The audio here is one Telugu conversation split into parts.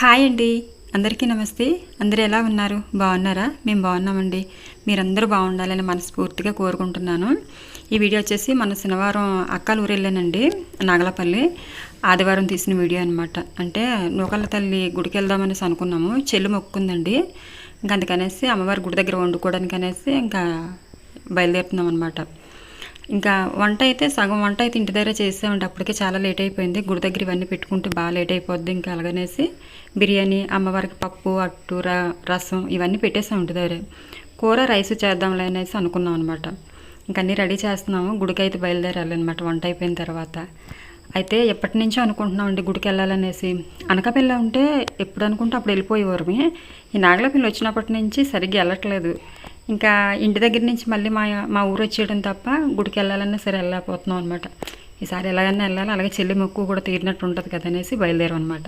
హాయ్ అండి. అందరికీ నమస్తే. అందరూ ఎలా ఉన్నారు? బాగున్నారా? మేము బాగున్నామండి. మీరందరూ బాగుండాలని మనస్ఫూర్తిగా కోరుకుంటున్నాను. ఈ వీడియో వచ్చేసి మన శనివారం అక్కలు ఊరు వెళ్ళానండి నాగలపల్లి. ఆదివారం తీసిన వీడియో అనమాట అంటే నూకల తల్లి గుడికి వెళ్దామనేసి అనుకున్నాము. చెల్లి మొక్కుందండి. ఇంకా అందుకనేసి అమ్మవారి గుడి దగ్గర వండుకోవడానికి అనేసి ఇంకా బయలుదేరుతున్నాం అనమాట ఇంకా వంట అయితే సగం వంట అయితే ఇంటి దగ్గర చేసామండి అప్పటికే చాలా లేట్ అయిపోయింది. గుడి దగ్గర ఇవన్నీ పెట్టుకుంటే బాగా లేట్ అయిపోద్ది ఇంకా అలాగనేసి బిర్యానీ అమ్మవారికి పప్పు అట్టు రసం ఇవన్నీ పెట్టేసాం ఇంటి దగ్గర. కూర రైస్ చేద్దాంలే అనేసి అనుకున్నాం అనమాట ఇంకా అన్నీ రెడీ చేస్తున్నాము. గుడికి అయితే బయలుదేరాలన్నమాట వంట అయిపోయిన తర్వాత. అయితే ఎప్పటి నుంచో అనుకుంటున్నామండి గుడికి వెళ్ళాలనేసి. అనకాపల్లి ఉంటే ఎప్పుడు అనుకుంటే అప్పుడు వెళ్ళిపోయేవారు ఈ నాగలపల్లి వచ్చినప్పటి నుంచి సరిగ్గా వెళ్ళట్లేదు. ఇంకా ఇంటి దగ్గర నుంచి మళ్ళీ మా మా ఊరు వచ్చేయడం తప్ప గుడికి వెళ్ళాలన్నా సరే వెళ్ళలేకపోతున్నాం అనమాట ఈసారి ఎలాగైనా వెళ్ళాలి. అలాగే చెల్లి మొక్కు కూడా తీరినట్టు ఉంటుంది కదా అనేసి బయలుదేరాం అనమాట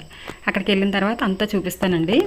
అక్కడికి వెళ్ళిన తర్వాత అంతా చూపిస్తానండి.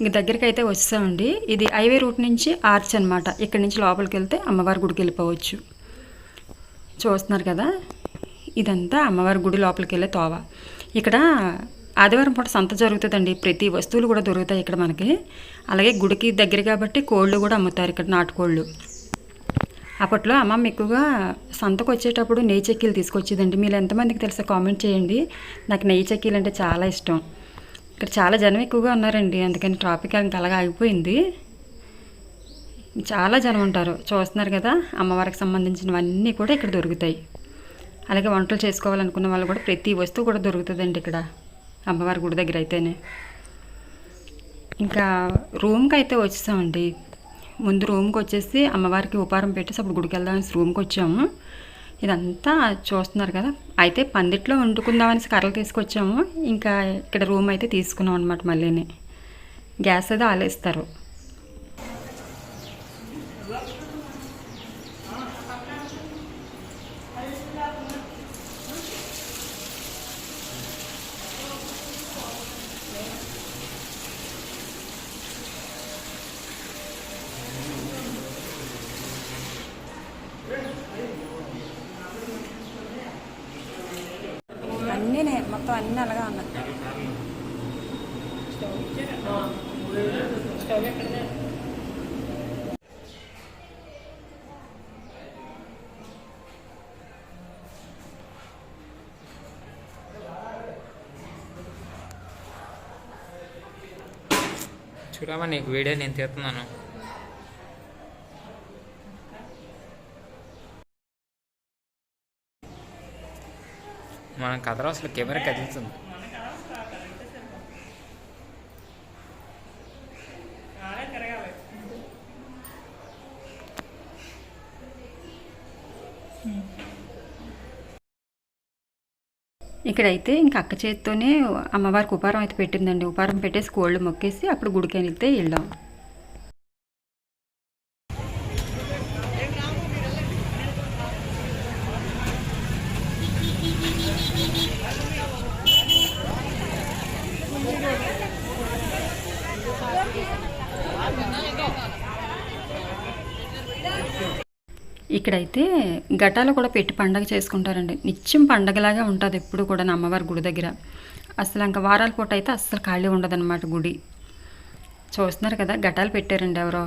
ఇంక దగ్గరికి అయితే వచ్చామండి ఇది హైవే రూట్ నుంచి ఆర్చ్ అనమాట ఇక్కడ నుంచి లోపలికి వెళ్తే అమ్మవారి గుడికి వెళ్ళిపోవచ్చు. చూస్తున్నారు కదా? ఇదంతా అమ్మవారి గుడి లోపలికి వెళ్ళే తోవ. ఇక్కడ ఆదివారం పూట సంత జరుగుతుందండి. ప్రతి వస్తువులు కూడా దొరుకుతాయి ఇక్కడ మనకి. అలాగే గుడికి దగ్గర కాబట్టి కోళ్ళు కూడా అమ్ముతారు ఇక్కడ నాటుకోళ్ళు. అప్పట్లో అమ్మమ్మ ఎక్కువగా సంతకు వచ్చేటప్పుడు నెయ్యి చెక్కీలు తీసుకొచ్చేదండి. మీరు ఎంతమందికి తెలుసా? కామెంట్ చేయండి. నాకు నెయ్యి చెక్కీలు అంటే చాలా ఇష్టం. ఇక్కడ చాలా జనం ఎక్కువగా ఉన్నారండి. అందుకని ట్రాఫిక్ ఇంకా అలాగా ఆగిపోయింది. చాలా జనం ఉంటారు. చూస్తున్నారు కదా అమ్మవారికి సంబంధించినవన్నీ కూడా ఇక్కడ దొరుకుతాయి. అలాగే వంటలు చేసుకోవాలనుకున్న వాళ్ళు కూడా ప్రతి వస్తువు కూడా దొరుకుతుందండి ఇక్కడ అమ్మవారి గుడి దగ్గర అయితేనే. ఇంకా రూమ్కి అయితే వచ్చేసామండి. ముందు రూమ్కి వచ్చేసి అమ్మవారికి ఉపారం పెట్టేసి అప్పుడు గుడికి వెళ్దామని రూమ్కి వచ్చాము. ఇదంతా చూస్తున్నారు కదా. అయితే పందిట్లో వండుకుందామనేసి కర్రలు తీసుకొచ్చాము. ఇంకా ఇక్కడ రూమ్ అయితే తీసుకున్నాం అనమాట మళ్ళీని. గ్యాస్ అది ఆలేస్తారు అన్నీ మొత్తం అన్నీ అలాగా ఉన్నాయి. చూడమ్మా నీకు వీడియో నేను తీస్తున్నాను. మన కథలో అసలు కెమెరా కదులుతుంది ఇక్కడైతే ఇంకా అక్క చేతితోనే అమ్మవారికి ఉపారం అయితే పెట్టిందండి. ఉపారం పెట్టేసి కోళ్ళు మొక్కేసి అప్పుడు గుడికి వెళ్తే వెళ్ళాం ఇక్కడైతే ఘటాలు కూడా పెట్టి పండగ చేసుకుంటారండి. నిత్యం పండగలాగా ఉంటుంది ఎప్పుడు కూడా నా అమ్మవారి గుడి దగ్గర. అసలు ఇంకా వారాల పూట అయితే అస్సలు ఖాళీ ఉండదన్నమాట గుడి. చూస్తున్నారు కదా ఘటాలు పెట్టారండి ఎవరో.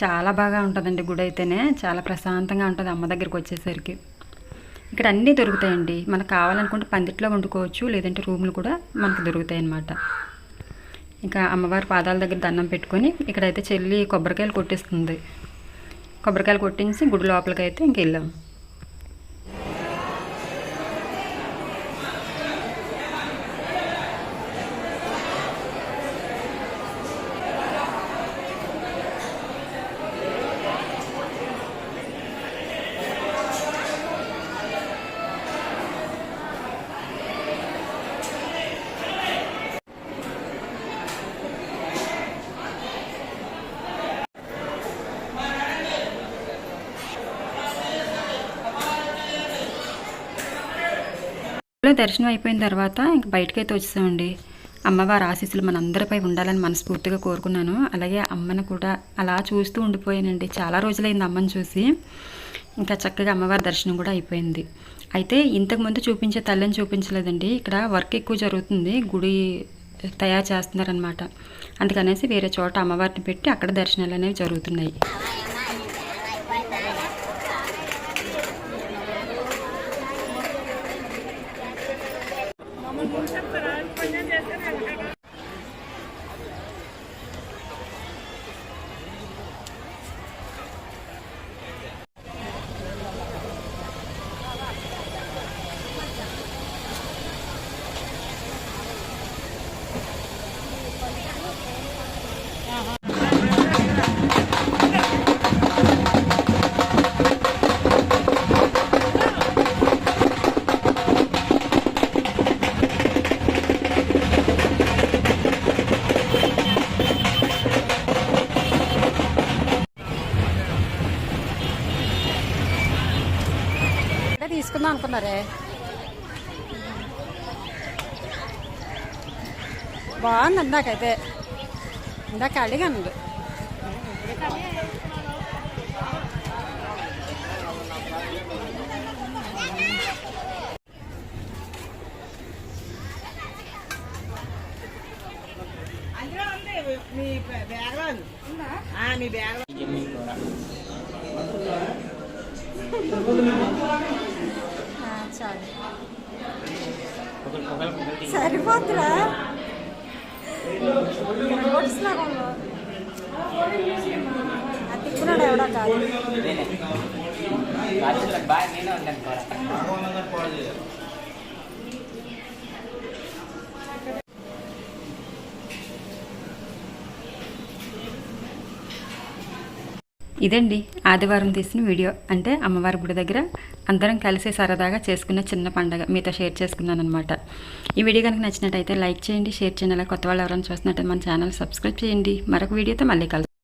చాలా బాగా ఉంటుందండి గుడి అయితేనే. చాలా ప్రశాంతంగా ఉంటుంది అమ్మ దగ్గరికి వచ్చేసరికి. ఇక్కడ అన్నీ దొరుకుతాయండి. మనకు కావాలనుకుంటే పందిట్లో వండుకోవచ్చు లేదంటే రూములు కూడా మనకు దొరుకుతాయి అన్నమాట ఇంకా అమ్మవారి పాదాల దగ్గర దండం పెట్టుకొని ఇక్కడైతే చెల్లి కొబ్బరికాయలు కొట్టిస్తుంది. కొబ్బరికాయలు కొట్టించి గుడి లోపలికి అయితే ఇంక వెళ్ళాము లో దర్శనం అయిపోయిన తర్వాత ఇంక బయటకైతే వచ్చేసామండి. అమ్మవారి ఆశీస్సులు మనందరిపై ఉండాలని మనస్ఫూర్తిగా కోరుకున్నాను. అలాగే అమ్మను కూడా అలా చూస్తూ ఉండిపోయానండి. చాలా రోజులైంది అమ్మని చూసి. ఇంకా చక్కగా అమ్మవారి దర్శనం కూడా అయిపోయింది. అయితే ఇంతకుముందు చూపించే తల్లిని చూపించలేదండి. ఇక్కడ వర్క్ ఎక్కువ జరుగుతుంది. గుడి తయారు చేస్తున్నారనమాట అందుకనేసి వేరే చోట అమ్మవారిని పెట్టి అక్కడ దర్శనాలు అనేవి జరుగుతున్నాయి. అనుకున్నారే? బాగుంది ఇందాకైతే ఇందాక అడిగాను ఉంది. మీ బ్యాగ్లో మీ బ్యాగ్లో చాలు. సరిపోతురా? తిప్పున్నాడు ఎవడో కాదు. రాత్రి బాగా నేనే ఉంటాను ఇదండి ఆదివారం తీసిన వీడియో. అంటే అమ్మవారి గుడి దగ్గర అందరం కలిసి సరదాగా చేసుకున్న చిన్న పండగ మీతో షేర్ చేసుకున్నాను అనమాట ఈ వీడియో కనుక నచ్చినట్టయితే లైక్ చేయండి షేర్ చేయండి. అలా కొత్త వాళ్ళు ఎవరైనా చూస్తున్నట్టయితే మన ఛానల్ సబ్స్క్రైబ్ చేయండి. మరొక వీడియోతో మళ్ళీ కలుసు